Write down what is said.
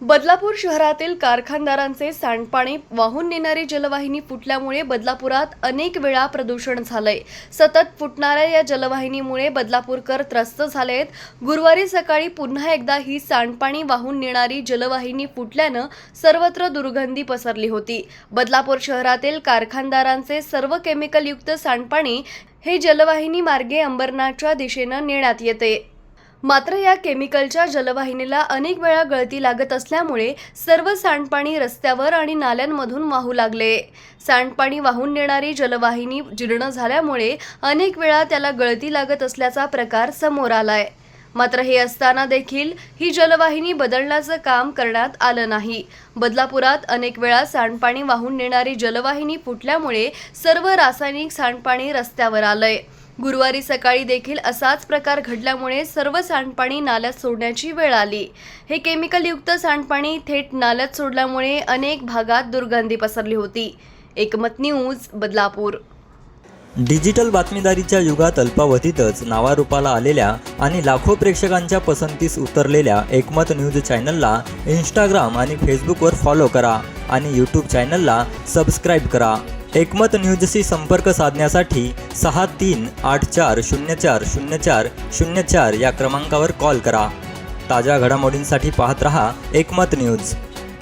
बदलापूर शहरातील कारखानदारांचे सांडपाणी वाहून नेणारी जलवाहिनी फुटल्यामुळे बदलापुरात अनेक वेळा प्रदूषण झालंय. सतत फुटणाऱ्या या जलवाहिनीमुळे बदलापूरकर त्रस्त झालेत. गुरुवारी सकाळी पुन्हा एकदा ही सांडपाणी वाहून नेणारी जलवाहिनी फुटल्यानं सर्वत्र दुर्गंधी पसरली होती. बदलापूर शहरातील कारखानदारांचे सर्व केमिकलयुक्त सांडपाणी हे जलवाहिनी मार्गे अंबरनाथच्या दिशेनं नेण्यात येते. मात्र या केमिकलच्या जलवाहिनीला अनेक वेळा गळती लागत असल्यामुळे सर्व सांडपाणी रस्त्यावर आणि नाल्यांमधून वाहू लागले. सांडपाणी वाहून नेणारी जलवाहिनी जीर्ण झाल्यामुळे अनेक वेळा त्याला गळती लागत असल्याचा प्रकार समोर आलाय. मात्र हे असताना देखील ही जलवाहिनी बदलण्याचं काम करण्यात आलं नाही. बदलापुरात अनेक वेळा सांडपाणी वाहून नेणारी जलवाहिनी फुटल्यामुळे सर्व रासायनिक सांडपाणी रस्त्यावर आलंय. गुरुवारी सकाळी देखील असाच प्रकार घडल्यामुळे सर्व सांडपाणी नाल्यात सोडण्याची वेळ आली. हे केमिकलयुक्त सांडपाणी थेट नाल्यात सोडल्यामुळे अनेक भागात दुर्गंधी पसरली होती. एकमत न्यूज बदलापूर. डिजिटल बातमीदारीच्या युगात अल्पावधीतच नावारूपाला आलेल्या आणि लाखो प्रेक्षकांच्या पसंतीस उतरलेल्या एकमत न्यूज चॅनलला इंस्टाग्राम आणि फेसबुकवर फॉलो करा आणि यूट्यूब चॅनलला सबस्क्राईब करा. एकमत न्यूजशी संपर्क साधण्यासाठी सहा तीन आठ चार शून्य चार शून्य चार शून्य चार या क्रमांकावर कॉल करा. ताज्या घडामोडींसाठी पाहत रहा एकमत न्यूज.